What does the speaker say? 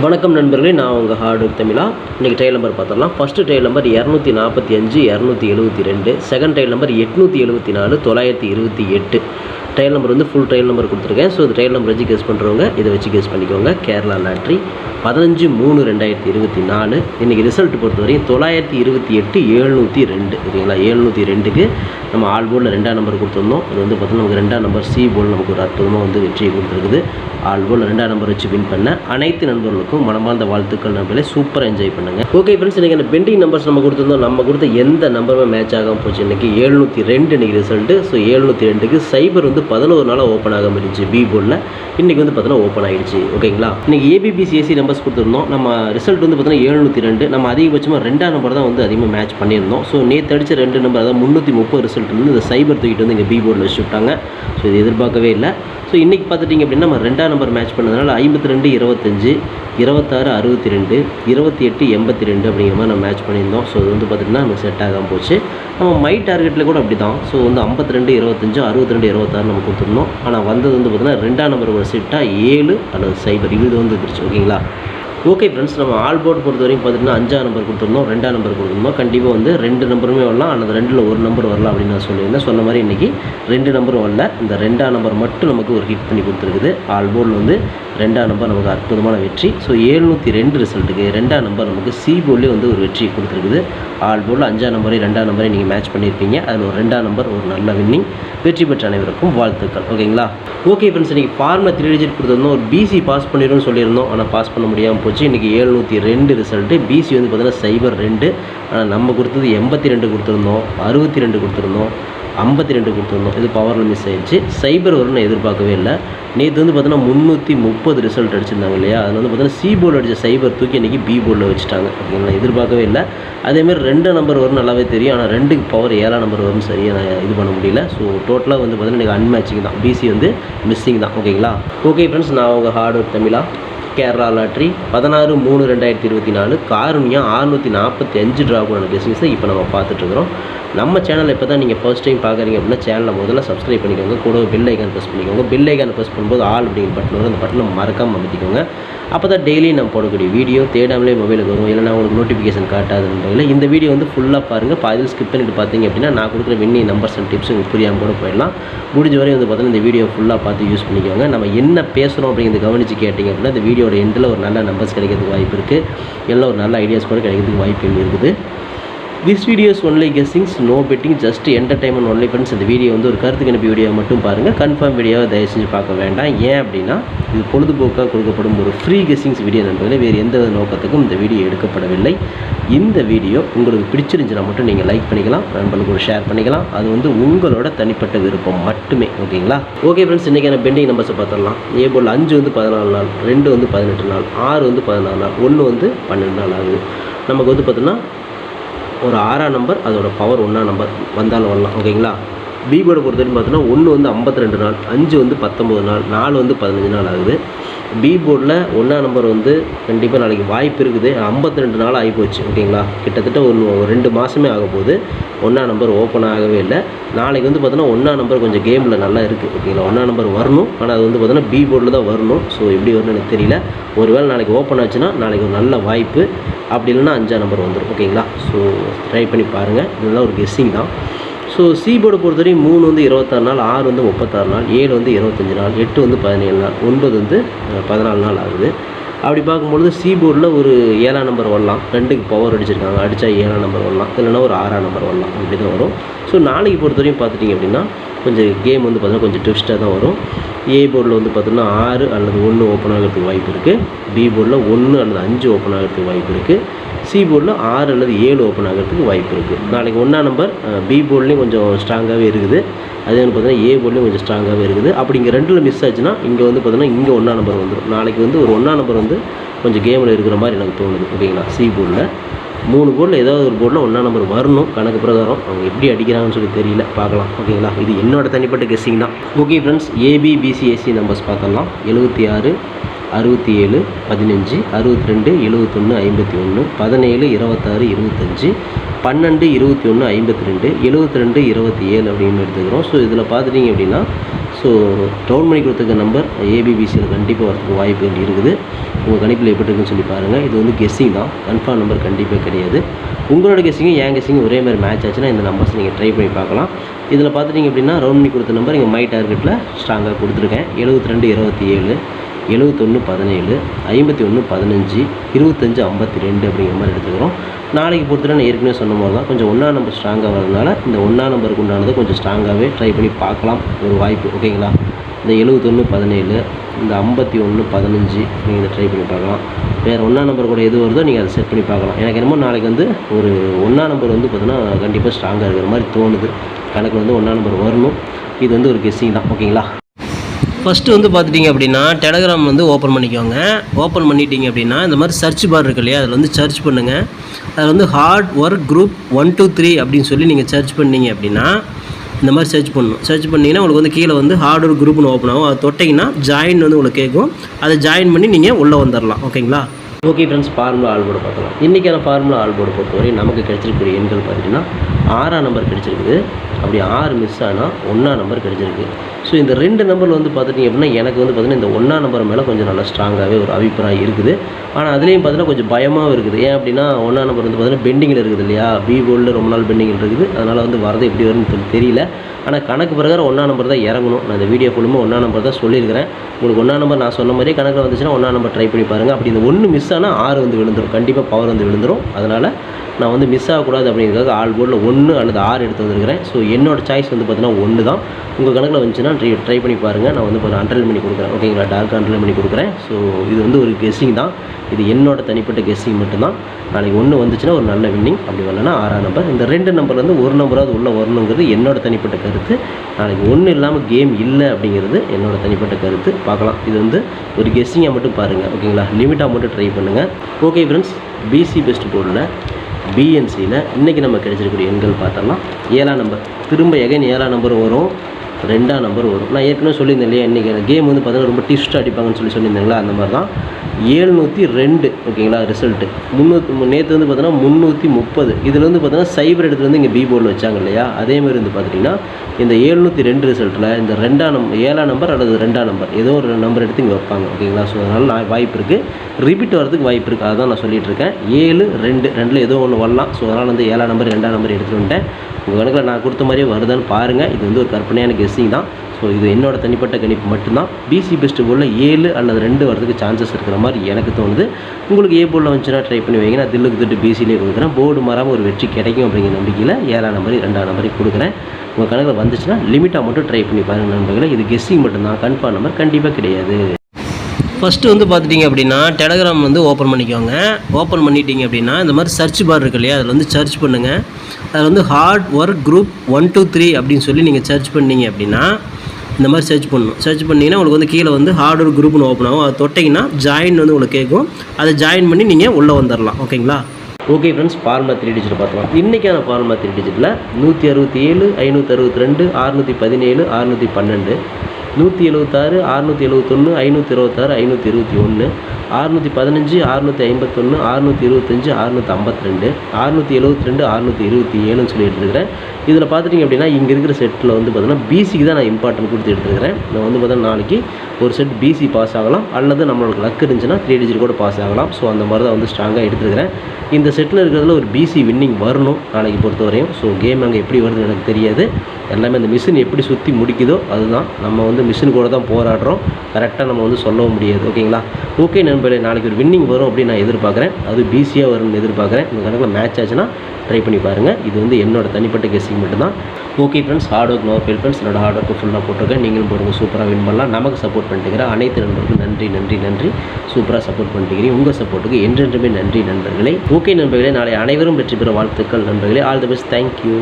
வணக்கம் நண்பர்களே நான் உங்கள் ஹார்டு தமிழா. இன்றைக்கி டைல் நம்பர் பார்த்துடலாம். ஃபஸ்ட்டு ட்ரையல் நம்பர் இரநூத்தி நாற்பத்தி அஞ்சு இரநூத்தி எழுபத்தி ரெண்டு. செகண்ட் ட்ரையல் நம்பர் எட்நூற்றி எழுபத்தி நாலு தொள்ளாயிரத்தி இருபத்தி எட்டு. ட்ரையல் நம்பர் வந்து ஃபுல் ட்ரையல் நம்பர் கொடுத்துருக்கேன். ஸோ இந்த ட்ரையல் நம்பர் வச்சு கெஸ் பண்ணுறவங்க இதை வச்சு கெஸ் பண்ணிக்கோங்க. கேரளா லாட்ரி பதினஞ்சு மூணு ரெண்டாயிரத்தி இருபத்தி நாலு. இன்றைக்கி ரிசல்ட் பொறுத்தவரையும் தொள்ளாயிரத்தி இருபத்தி எட்டு எழுநூற்றி ரெண்டு. ஓகேங்களா எழுநூற்றி ரெண்டுக்கு நம்ம ஆல் போர்டில் ரெண்டாம் நம்பர் கொடுத்துருந்தோம். இது வந்து பார்த்தோன்னா நமக்கு ரெண்டாம் நம்பர் சி போல் நமக்கு ஒரு அற்புதமாக வந்து வெற்றியை கொடுத்துருக்குது. ஆல் போர்டில் ரெண்டாம் நம்பர் வச்சு வின் பண்ண அனைத்து நண்பர்களுக்கும் மனமார்ந்த வாழ்த்துக்கள் நம்பளே சூப்பராக என்ஜாய் பண்ணுங்கள் ஓகே ஃப்ரெண்ட்ஸ் இன்றைக்கி அந்த பெண்டிங் நம்பர்ஸ் நம்ம கொடுத்துருந்தோம். நம்ம கொடுத்த எந்த நம்பருமே மேட்ச் ஆகாமல் போச்சு? இன்றைக்கி எழுநூற்றி ரெண்டு இன்றைக்கி ரிசல்ட்டு ஸோ எழுநூற்றி ரெண்டுக்கு சைபர் வந்து பதினோரு நாளாக ஓப்பன் ஆகாமல் இருந்துச்சு பி போர்டில் இன்றைக்கி வந்து பார்த்தீங்கன்னா ஓப்பன் ஆகிடுச்சு ஓகேங்களா? இன்றைக்கி ஏபிபிசிஎஸ்சி நம்பர்ஸ் கொடுத்துருந்தோம். நம்ம ரிசல்ட் வந்து பார்த்தீங்கன்னா எழுநூற்றி ரெண்டு. நம்ம அதிகபட்சமாக ரெண்டாம் நம்பர் தான் வந்து அதிகமாக மேட்ச் பண்ணியிருந்தோம். ஸோ நேற்று அடித்த ரெண்டு நம்பர் அதாவது முந்நூற்றி முப்பது ரிசல்ட் வந்து இந்த சைபர் தூக்கிட்டு வந்து இங்கே பி போர்டில் வச்சு விட்டாங்க. ஸோ இது எதிர்பார்க்கவே இல்லை. ஸோ இன்றைக்கி பார்த்துட்டிங்க அப்படின்னா நம்ம ரெண்டாம் நம்பர் மேட்ச் பண்ணதுனால ஐம்பத்தி ரெண்டு இருபத்தஞ்சு இருபத்தாறு அறுபத்தி ரெண்டு இருபத்தி எட்டு எண்பத்தி ரெண்டு அப்படிங்கிற மாதிரி நம்ம மேட்ச் பண்ணியிருந்தோம். ஸோ இது வந்து பார்த்திங்கன்னா நமக்கு செட் ஆகாமல் போச்சு. நம்ம மை டார்கெட்டில் கூட அப்படி தான் ஸோ வந்து ஐம்பத்தி ரெண்டு இருபத்தஞ்சு அறுபத்தி ரெண்டு இருபத்தாறு நம்ம கொடுத்துருந்தோம் ஆனால் வந்தது வந்து பார்த்திங்கன்னா ரெண்டாம் நம்பர் ஒரு செட்டாக ஏழு அல்லது சைபர். இது வந்து வந்துருச்சு ஓகேங்களா? ஓகே ஃப்ரெண்ட்ஸ் நம்ம ஆல் போர்ட் பொறுத்த வரைக்கும் பார்த்திங்கன்னா அஞ்சாம் நம்பர் கொடுத்துருந்தோம் ரெண்டாம் நம்பர் கொடுத்துருந்தோம். கண்டிப்பாக வந்து ரெண்டு நம்பருமே வரலாம். அந்த ரெண்டில் ஒரு நம்பர் வரலாம் அப்படின்னு நான் சொல்லியிருந்தேன். சொன்ன மாதிரி இன்றைக்கி ரெண்டு நம்பரும் வரல. இந்த ரெண்டாம் நம்பர் மட்டும் நமக்கு ஒரு ஹிட் பண்ணி கொடுத்துருக்குது. ஆல் போர்டில் வந்து ரெண்டாம் நம்பர் நமக்கு அற்புதமான வெற்றி. ஸோ ஏழ்நூற்றி ரெண்டு ரிசல்ட்டுக்கு ரெண்டாம் நம்பர் நமக்கு சி போர்ட்லேயே வந்து ஒரு வெற்றி கொடுத்துருக்குது. ஆல் போர்டில் அஞ்சாம் நம்பரை ரெண்டாம் நம்பரை நீங்கள் மேட்ச் பண்ணியிருப்பீங்க அதில் ஒரு ரெண்டாம் நம்பர் ஒரு நல்ல வின்னிங் வெற்றி பெற்ற அனைவருக்கும் வாழ்த்துக்கள். ஓகேங்களா ஓகே ஃப்ரெண்ட்ஸ் இன்றைக்கி ஃபார்மில் த்ரீ டிஜிட் கொடுத்துருந்தோம். ஒரு பிசி பாஸ் பண்ணிடும்னு சொல்லியிருந்தோம். ஆனால் பாஸ் பண்ண முடியாமல் போச்சு. இன்றைக்கி ஏழ்நூற்றி ரெண்டு ரிசல்ட்டு பிசி வந்து பார்த்தீங்கன்னா சைபர் ரெண்டு. ஆனால் நம்ம கொடுத்தது எண்பத்தி ரெண்டு கொடுத்துருந்தோம். அறுபத்தி ரெண்டு கொடுத்துருந்தோம். ஐம்பத்தி ரெண்டு கொடுத்துருந்தோம். இது பவரில் மிஸ் ஆயிடுச்சு. சைபர் வரும்னு நான் எதிர்பார்க்கவே இல்லை. நேற்று வந்து பார்த்தீங்கன்னா முந்நூற்றி முப்பது ரிசல்ட் அடிச்சிருந்தாங்க இல்லையா? அதில் வந்து பார்த்தீங்கன்னா சி போர்டில் அடித்த சைபர் தூக்கி இன்றைக்கி பி போர்டில் வச்சுட்டாங்க. ஓகேங்களா எதிர்பார்க்கவே இல்லை. அதேமாதிரி ரெண்டு நம்பர் வரும் நல்லாவே தெரியும். ஆனால் ரெண்டுக்கு பவர் ஏழாம் நம்பர் வரும் சரியாக நான் இது பண்ண முடியல. ஸோ டோட்டலாக வந்து பார்த்தீங்கன்னா இன்றைக்கி அன்மேட்சிங் தான். பிசி வந்து மிஸ்ஸிங் தான். ஓகேங்களா ஓகே ஃப்ரெண்ட்ஸ் நான் உங்கள் ஹார்ட் ஒர்க் தமிழா. கேரளா லாட்ரி பதினாறு மூணு ரெண்டாயிரத்தி இருபத்தி நாலு காரணியாக ஆறுநூற்றி நாற்பத்தி அஞ்சு ட்ராகுலான கெஸ்டிங்ஸை இப்போ நம்ம பார்த்துட்ருக்குறோம் நம்ம சேனல் இப்போ தான் நீங்கள் ஃபர்ஸ்ட் டைம் பார்க்குறீங்க அப்படின்னா சேனலை முதல்ல சப்ஸ்கிரைப் பண்ணிக்கோங்க. கூட பெல் ஐக்கான் ப்ரெஸ் பண்ணிக்கோங்க. பெல் ஐக்கான் ப்ரெஸ் பண்ணும்போது ஆல் அப்படிங்கிற பட்டன் வரும். அந்த பட்டனை மறக்காமல் அமைத்திக்கோங்க. அப்போ தான் டெய்லி நம்ம போடக்கூடிய வீடியோ தேடாமலே மொபைலுக்கு வரும். இல்லைனா உங்களுக்கு நோட்டிஃபிகேஷன் காட்டாது இந்த வீடியோ வந்து ஃபுல்லாக பாருங்கள் பாதியில் ஸ்கிப் பண்ணிட்டு பார்த்தீங்க அப்படின்னா நான் கொடுக்குற வின்னி நம்பர்ஸ் அண்ட் டிப்ஸ் உங்களுக்கு புரியாமல் கூட போயிடலாம். முடிஞ்ச வரையும் வந்து பார்த்தீங்கன்னா இந்த வீடியோ ஃபுல்லாக பார்த்து யூஸ் பண்ணிக்கோங்க. நம்ம என்ன பேசுகிறோம் அப்படிங்கிறது கவனித்து கேட்டிங்க அப்படின்னா இந்த வீடியோட எண்டில் ஒரு நல்ல நம்பர்ஸ் கிடைக்கிறதுக்கு வாய்ப்பு இருக்குது எல்லாம் ஒரு நல்ல ஐடியாஸ் கூட கிடைக்கிறதுக்கு வாய்ப்பு இருக்குது. This videos only guessings no betting just entertainment only friends இந்த வீடியோ வந்து ஒரு கருத்து கணிப்பு வீடியோ மட்டும் பாருங்கள் கன்ஃபார்ம் வீடியோவை தயவு செஞ்சு பார்க்க வேண்டாம். ஏன் அப்படின்னா இது பொழுதுபோக்காக கொடுக்கப்படும் ஒரு ஃப்ரீ கெஸ்ஸிங்ஸ் வீடியோ நண்பர்களே வேறு எந்த நோக்கத்துக்கும் இந்த வீடியோ எடுக்கப்படவில்லை. இந்த வீடியோ உங்களுக்கு பிடிச்சிருந்துச்சுன்னா மட்டும் நீங்கள் லைக் பண்ணிக்கலாம் நண்பர்களுக்கு ஒரு ஷேர் பண்ணிக்கலாம். அது வந்து உங்களோட தனிப்பட்ட விருப்பம் மட்டுமே ஓகேங்களா ஓகே ஃப்ரெண்ட்ஸ் இன்றைக்கான பெண்டிங் நம்பர்ஸை பார்த்துடலாம். ஏ போல் அஞ்சு வந்து பதினாலு நாள் ரெண்டு வந்து பதினெட்டு நாள் ஆறு வந்து பதினாலு நாள் ஒன்று வந்து பன்னெண்டு நாள் ஆகுது. நமக்கு வந்து பார்த்தோன்னா ஒரு ஆறாம் நம்பர் அதோட பவர் ஒன்றாம் நம்பர் வந்தாலும் வரலாம் ஓகேங்களா பி பொறுத்த வரைக்கும் பார்த்தோன்னா ஒன்று வந்து ஐம்பத்தி ரெண்டு நாள் அஞ்சு வந்து பத்தொம்பது நாள் நாலு வந்து பதினஞ்சு நாள் ஆகுது. பி போர்டில் ஒன்றா நம்பர் வந்து கண்டிப்பாக நாளைக்கு வாய்ப்பு இருக்குது. ஐம்பத்தி ரெண்டு நாள் ஆகிப்போச்சு ஓகேங்களா? கிட்டத்தட்ட ஒன்று ஒரு ரெண்டு மாதமே ஆக போகுது. நம்பர் ஓப்பன் ஆகவே இல்லை. நாளைக்கு வந்து பார்த்தோன்னா ஒன்றா நம்பர் கொஞ்சம் கேமில் நல்லா இருக்குது ஓகேங்களா? ஒன்றா நம்பர் வரணும். ஆனால் அது வந்து பார்த்தோன்னா பி போர்டில் தான் வரணும். ஸோ எப்படி வரும்னு எனக்கு தெரியல. ஒருவேளை நாளைக்கு ஓப்பன் ஆச்சுன்னா நாளைக்கு ஒரு நல்ல வாய்ப்பு. அப்படி இல்லைன்னா அஞ்சா நம்பர் வந்துடும் ஓகேங்களா? ஸோ ட்ரை பண்ணி பாருங்கள் இதெல்லாம் ஒரு கெஸ்ஸிங் தான். ஸோ சி போர்டு பொறுத்தவரையும் மூணு வந்து இருபத்தாறு நாள் ஆறு வந்து முப்பத்தாறு நாள் ஏழு வந்து இருபத்தஞ்சி நாள் எட்டு வந்து பதினேழு நாள் ஒன்பது வந்து பதினாலு நாள் ஆகுது. அப்படி பார்க்கும்பொழுது சி போர்டில் ஒரு ஏழாம் நம்பர் வரலாம். ரெண்டுக்கு பவர் அடிச்சிருக்காங்க. அடித்தா ஏழாம் நம்பர் வரலாம். இல்லைன்னா ஒரு ஆறாம் நம்பர் வரலாம். அப்படி தான் வரும். ஸோ நாளைக்கு பொறுத்தவரையும் பார்த்துட்டிங்க அப்படின்னா கொஞ்சம் கேம் வந்து பார்த்தீங்கன்னா கொஞ்சம் ட்விஸ்ட்டாக தான் வரும். ஏ போர்டில் வந்து பார்த்தோன்னா ஆறு அல்லது ஒன்று ஓப்பன் ஆகிறதுக்கு வாய்ப்பு இருக்குது பி போர்டில் ஒன்று அல்லது அஞ்சு ஓப்பன் ஆகிறதுக்கு வாய்ப்பு இருக்குது சி போர்டில் ஆறு அல்லது ஏழு ஓப்பன் ஆகிறதுக்கு வாய்ப்பு இருக்குது நாளைக்கு ஒன்றா நம்பர் பி போர்ட்லேயும் கொஞ்சம் ஸ்ட்ராங்காகவே இருக்குது. அதே வந்து பார்த்தீங்கன்னா ஏ போர்ட்லேயும் கொஞ்சம் ஸ்ட்ராங்காகவே இருக்குது. அப்படி இங்கே ரெண்டில் மிஸ் ஆச்சுன்னா இங்கே வந்து பார்த்தீங்கன்னா இங்கே ஒன்றா நம்பர் வந்துடும் நாளைக்கு வந்து ஒரு ஒன்றா நம்பர் வந்து கொஞ்சம் கேமில் இருக்கிற மாதிரி எனக்கு தோணுது. ஓகேங்களா சி போர்டில் மூணு போர்டில் ஏதாவது ஒரு போர்டில் ஒன்றா நம்பர் வரணும். கணக்கு பிரகாரம் அவங்க எப்படி அடிக்கிறாங்கன்னு சொல்லி தெரியல. பார்க்கலாம். ஓகேங்களா இது என்னோட தனிப்பட்ட கெஸ்ஸிங் தான். ஓகே ஃப்ரெண்ட்ஸ் ஏபிபிசிஎஸ்சி நம்பர்ஸ் பார்த்தலாம் எழுபத்தி ஆறு அறுபத்தி ஏழு பதினஞ்சு அறுபத்தி ரெண்டு எழுபத்தொன்று ஐம்பத்தி ஒன்று பதினேழு இருபத்தாறு இருபத்தஞ்சு பன்னெண்டு இருபத்தி ஒன்று ஐம்பத்தி ரெண்டு எழுபத்தி ரெண்டு இருபத்தி ஏழு அப்படின்னு எடுத்துக்கிறோம். ஸோ இதில் பார்த்துட்டிங்க அப்படின்னா ஸோ டவுன் பண்ணி கொடுத்துருக்க நம்பர் ஏபிபிசியில் கண்டிப்பாக வரதுக்கு வாய்ப்பு இருக்குது. உங்கள் கணிப்பில் எப்படி இருக்குன்னு சொல்லி பாருங்கள் இது வந்து கெஸ்ஸிங் தான். கன்ஃபார்ம் நம்பர் கண்டிப்பாக கிடையாது. உங்களோட கெஸ்ஸிங்கும் என் கெஸ்ஸிங்கும் ஒரே மாதிரி மேட்ச் ஆச்சுன்னா இந்த நம்பர்ஸ் நீங்கள் ட்ரை பண்ணி பார்க்கலாம். இதில் பார்த்துட்டிங்க அப்படின்னா ரவுண்ட் பண்ணி கொடுத்த நம்பர் இங்கே மை டார்கெட்டில் ஸ்ட்ராங்காக கொடுத்துருக்கேன் எழுபத்தி ரெண்டு இருபத்தி ஏழு எழுபத்தொன்று பதினேழு ஐம்பத்தி ஒன்று பதினஞ்சு இருபத்தஞ்சு ஐம்பத்தி ரெண்டு அப்படிங்கிற மாதிரி எடுத்துக்கிறோம். நாளைக்கு பொறுத்தவரை நான் ஏற்கனவே சொன்ன மாதிரி தான் கொஞ்சம் ஒன்றா நம்பர் ஸ்ட்ராங்காக வரதுனால இந்த ஒன்றா நம்பருக்கு உண்டானது கொஞ்சம் ஸ்ட்ராங்காகவே ட்ரை பண்ணி பார்க்கலாம். ஒரு வாய்ப்பு ஓகேங்களா இந்த எழுபத்தொன்று பதினேழு இந்த ஐம்பத்தி ஒன்று பதினஞ்சு நீங்கள் இதை ட்ரை பண்ணி பார்க்கலாம். வேறு ஒன்றா நம்பர் கூட எது வருதோ நீங்கள் அதை செட் பண்ணி பார்க்கலாம். எனக்கு என்னமோ நாளைக்கு வந்து ஒரு ஒன்றா நம்பர் வந்து பார்த்தீங்கன்னா கண்டிப்பாக ஸ்ட்ராங்காக இருக்கிற மாதிரி தோணுது. கணக்கு வந்து ஒன்றா நம்பர் வரணும். இது வந்து ஒரு கெஸ்ஸிங் தான் ஓகேங்களா ஃபஸ்ட்டு வந்து பார்த்துட்டிங்க அப்படின்னா டெலகிராம் வந்து ஓப்பன் பண்ணிக்கோங்க. ஓப்பன் பண்ணிட்டீங்க அப்படின்னா இந்த மாதிரி சர்ச் பார் இருக்கு இல்லையா அதில் வந்து சர்ச் பண்ணுங்கள் அதில் வந்து hard work group one two three அப்படின்னு சொல்லி நீங்கள் சர்ச் பண்ணீங்க அப்படின்னா இந்த மாதிரி சர்ச் பண்ணணும். சர்ச் பண்ணிங்கன்னா உங்களுக்கு வந்து கீழே வந்து ஹார்ட் ஒர்க் குரூப்னு ஓப்பன் ஆகும். அதை தொட்டிங்கன்னா ஜாயின் வந்து உங்களுக்கு கேட்கும். அதை ஜாயின் பண்ணி நீங்கள் உள்ளே வந்துடலாம் ஓகேங்களா? ஓகே ஃப்ரெண்ட்ஸ் ஃபார்முலா ஆல்போர்டு பார்க்கலாம். இன்றைக்கான ஃபார்முலா ஆல்போர்டு பொறுத்தவரை நமக்கு கிடைச்சிருக்கிற எண்கள் பார்த்தீங்கன்னா ஆறாம் நம்பர் கிடைச்சிருக்குது. அப்படி ஆறு மிஸ் ஆனால் ஒன்றாம் நம்பர் கிடைச்சிருக்கு. இந்த ரெண்டு நம்பர் வந்து பார்த்துட்டிங்க அப்படின்னா எனக்கு வந்து பார்த்திங்கன்னா இந்த ஒன்றா நம்பர் மேலே கொஞ்சம் நல்லா ஸ்ட்ராங்காகவே ஒரு அபிப்பிராயம் இருக்குது. ஆனால் அதுலேயும் பார்த்தீங்கன்னா கொஞ்சம் பயமாகவும் இருக்குது. ஏன் அப்படின்னா ஒன்றா நம்பர் வந்து பார்த்தீங்கன்னா பெண்டிங்கில் இருக்குது இல்லையா? பி போர்டில் ரொம்ப நாள் பெண்டிங்கில் இருக்குது. அதனால் வந்து வரது எப்படி வரும்னு தெரியல. ஆனால் கணக்கு பிரகாரம் ஒன்றா நம்பர் தான் இறங்கணும். நான் இந்த வீடியோ ஃபுல்லுமே ஒன்றா நம்பர் தான் சொல்லியிருக்கிறேன். உங்களுக்கு ஒன்றா நம்பர் நான் சொன்ன மாதிரியே கணக்கில் வந்துச்சுன்னா ஒன்றா நம்பர் ட்ரை பண்ணி பாருங்கள் அப்படி இந்த ஒன்று மிஸ் ஆனால் ஆறு வந்து விழுந்துடும் கண்டிப்பாக பவர் வந்து விழுந்துடும் அதனால் நான் வந்து மிஸ் ஆகக்கூடாது அப்படிங்கிறதுக்காக ஆல் போர்டில் ஒன்று அல்லது ஆறு எடுத்து வந்திருக்கிறேன். ஸோ என்னோட சாய்ஸ் வந்து பார்த்தீங்கன்னா ஒன்று தான். உங்கள் கணக்கில் வந்துச்சுன்னா ட்ரை ட்ரை பண்ணி பாருங்கள் நான் வந்து கொஞ்சம் அண்டர்லைன் பண்ணி கொடுக்குறேன். ஓகேங்களா டார்க் அண்டர்லைன் பண்ணி கொடுக்குறேன். ஸோ இது வந்து ஒரு கெஸ்ஸிங் தான். இது என்னோட தனிப்பட்ட கெஸ்ஸிங் மட்டும்தான். நாளைக்கு ஒன்று வந்துச்சுன்னா ஒரு நல்ல வின்னிங் அப்படி வரலன்னா ஆறாம் நம்பர் இந்த ரெண்டு நம்பர்லேருந்து ஒரு நம்பராவது உள்ளே வரணுங்கிறது என்னோட தனிப்பட்ட கருத்து. நாளைக்கு ஒன்றும் இல்லாமல் கேம் இல்லை அப்படிங்கிறது என்னோட தனிப்பட்ட கருத்து. பார்க்கலாம். இது வந்து ஒரு கெஸ்ஸிங்காக மட்டும் பாருங்கள் ஓகேங்களா லிமிட்டாக மட்டும் ட்ரை பண்ணுங்கள் ஓகே ஃப்ரெண்ட்ஸ் பிசி பெஸ்ட் போர்டில் பிஎன்சியில் இன்றைக்கி நம்ம கிடைச்சிருக்கக்கூடிய எண்கள் பார்த்தோம்னா ஏழாம் நம்பர் திரும்ப எகைன் ஏழாம் நம்பர் வரும். ரெண்டாம் நம்பர் வரும். நான் ஏற்கனவே சொல்லியிருந்தேன் இல்லையா? இன்றைக்கி கேம் வந்து பார்த்தீங்கன்னா ரொம்ப டிஸ்ட் அடிப்பாங்கன்னு சொல்லி சொல்லியிருந்தேங்களா அந்த மாதிரி தான் ஏழ்நூற்றி ரெண்டு ஓகேங்களா ரிசல்ட்டு முந்நூற்றி நேற்று வந்து பார்த்தீங்கன்னா முந்நூற்றி முப்பது. இதில் வந்து பார்த்தீங்கன்னா சைபர் எடுத்து வந்து இங்கே பி போர்டில் வச்சாங்க இல்லையா? அதேமாதிரி வந்து பார்த்துட்டிங்கன்னா இந்த ஏழ்நூற்றி ரெண்டு ரிசல்ட்டில் இந்த ரெண்டாம் நம்பர் ஏழாம் நம்பர் அல்லது ரெண்டாம் நம்பர் ஏதோ ஒரு நம்பர் எடுத்து இங்கே வைப்பாங்க ஓகேங்களா? ஸோ அதனால் நான் வாய்ப்பு இருக்குது ரிப்பீட் வரதுக்கு வாய்ப்பு இருக்குது அதுதான் நான் சொல்லிகிட்டு இருக்கேன். ஏழு ரெண்டு ரெண்டில் ஏதோ ஒன்று வரலாம். ஸோ அதனால் வந்து ஏழாம் நம்பர் ரெண்டாம் நம்பர் எடுத்துகிட்டு வந்துட்டேன். உங்கள் கணக்கில் நான் கொடுத்த மாதிரியே வருதான்னு பாருங்கள் இது வந்து ஒரு கற்பனையான கெஸ்ஸிங் தான். ஸோ இது என்னோட தனிப்பட்ட கணிப்பு மட்டும்தான். பிசி பெஸ்ட் போர்டில் ஏழு அல்லது ரெண்டு வரதுக்கு சான்சஸ் இருக்கிற மாதிரி எனக்கு தோணுது. உங்களுக்கு ஏ போர்டில் வந்துச்சுன்னா ட்ரை பண்ணி வைங்க. நான் தில்லுக்கு திட்டு பிசிலேயே கொடுக்குறேன். போர்டு மாறாமல் ஒரு வெற்றி கிடைக்கும் அப்படிங்கிற நம்பிக்கையில் ஏழாம் நம்பர் ரெண்டாம் நம்பரையும் கொடுக்குறேன். உங்கள் கணக்கில் வந்துச்சுன்னா லிமிட்டாக மட்டும் ட்ரை பண்ணி பாருங்கள் நண்பர்களே. இது கெஸ்ஸிங் மட்டும்தான். கன்ஃபார்ம் நம்பர் கண்டிப்பாக கிடையாது. ஃபஸ்ட்டு வந்து பார்த்துட்டிங்க அப்படின்னா டெலகிராம் வந்து ஓப்பன் பண்ணிக்கோங்க. ஓப்பன் பண்ணிட்டீங்க அப்படின்னா இந்த மாதிரி சர்ச் பார் இருக்கு இல்லையா? அதில் வந்து சர்ச் பண்ணுங்கள் அதில் வந்து hard work group one two three அப்படின்னு சொல்லி நீங்கள் சர்ச் பண்ணீங்க அப்படின்னா இந்த மாதிரி சர்ச் பண்ணணும். சர்ச் பண்ணிங்கன்னா உங்களுக்கு வந்து கீழே வந்து ஹார்ட் குரூப்னு ஓப்பன் ஆகும். அதை தொட்டிங்கன்னா ஜாயின் வந்து உங்களுக்கு கேட்கும். அதை ஜாயின் பண்ணி நீங்கள் உள்ளே வந்துடலாம் ஓகேங்களா ஓகே ஃப்ரெண்ட்ஸ் ஃபார்மா த்ரீ டிஜிட் பார்க்கலாம் இன்றைக்கான ஃபார்மா த்ரீ டிஜிட்டில் நூற்றி அறுபத்தி ஏழு ஐநூற்றி அறுபத்தி ரெண்டு அறுநூற்றி பதினேழு அறுநூற்றி பன்னெண்டு நூற்றி எழுபத்தாறு அறுநூற்றி எழுபத்தொன்று ஐநூற்றி இருபத்தாறு ஐநூற்றி இருபத்தி ஒன்று அறுநூற்றி பதினஞ்சு அறுநூற்றி ஐம்பத்தொன்று அறுநூற்றி இருபத்தஞ்சி அறுநூற்றி ஐம்பத்தி ரெண்டு அறுநூற்றி எழுபத்தி ரெண்டு அறுநூற்றி இருபத்தி ஏழுன்னு சொல்லி எடுத்துருக்கிறேன் இதில் பார்த்துட்டிங்க அப்படின்னா இங்கே இருக்கிற செட்டில் வந்து பார்த்தீங்கன்னா பிசிக்கு தான் நான் இம்பார்ட்டன்ட் கொடுத்து எடுத்துருக்கிறேன். நான் வந்து பார்த்தீங்கன்னா நாளைக்கு ஒரு செட் பிசி பாஸ் ஆகலாம். அல்லது நம்மளுக்கு லக் இருந்துச்சுன்னா த்ரீ டிஜிட் கூட பாஸ் ஆகலாம். ஸோ அந்த மாதிரி தான் வந்து ஸ்ட்ராங்காக எடுத்துருக்கிறேன். இந்த செட்டில் இருக்கிறதுல ஒரு பிசி வின்னிங் வரணும் நாளைக்கு பொறுத்தவரையும். ஸோ கேம் அங்கே எப்படி வருதுன்னு எனக்கு தெரியாது. எல்லாமே அந்த மிஷின் எப்படி சுற்றி முடிக்குதோ அதுதான். நம்ம வந்து மிஷின் கூட தான் போராடுறோம். கரெக்டாக நம்ம வந்து சொல்லவும் முடியாது. ஓகேங்களா ஓகே நண்பர்களே நாளைக்கு ஒரு வின்னிங் வரும் அப்படின்னு நான் எதிர்பார்க்குறேன். அது பிசியாக வரும்னு எதிர்பார்க்குறேன். இந்த கணக்கில் மேட்ச் ஆச்சுன்னா ட்ரை பண்ணி பாருங்கள் இது வந்து என்னோட தனிப்பட்ட கெஸ்டிங் மட்டும்தான். Okay friends hard work no feel friends என்னோட ஹார்ட் ஒர்க்கு ஃபுல்லாக போட்டிருக்கேன். நீங்களும் போடுங்க சூப்பராக வின் பண்ணலாம். நமக்கு சப்போர்ட் பண்ணிட்டுக்கிற அனைத்து நண்பர்களுக்கும் நன்றி நன்றி நன்றி. சூப்பராக சப்போர்ட் பண்ணிட்டுக்கிறீங்க உங்கள் சப்போர்ட்டுக்கு என்றென்றுமே நன்றி நண்பர்களே. ஓகே நண்பர்களே நாளை அனைவரும் வெற்றி பெற வாழ்த்துக்கள் நண்பர்களே. All the best thank you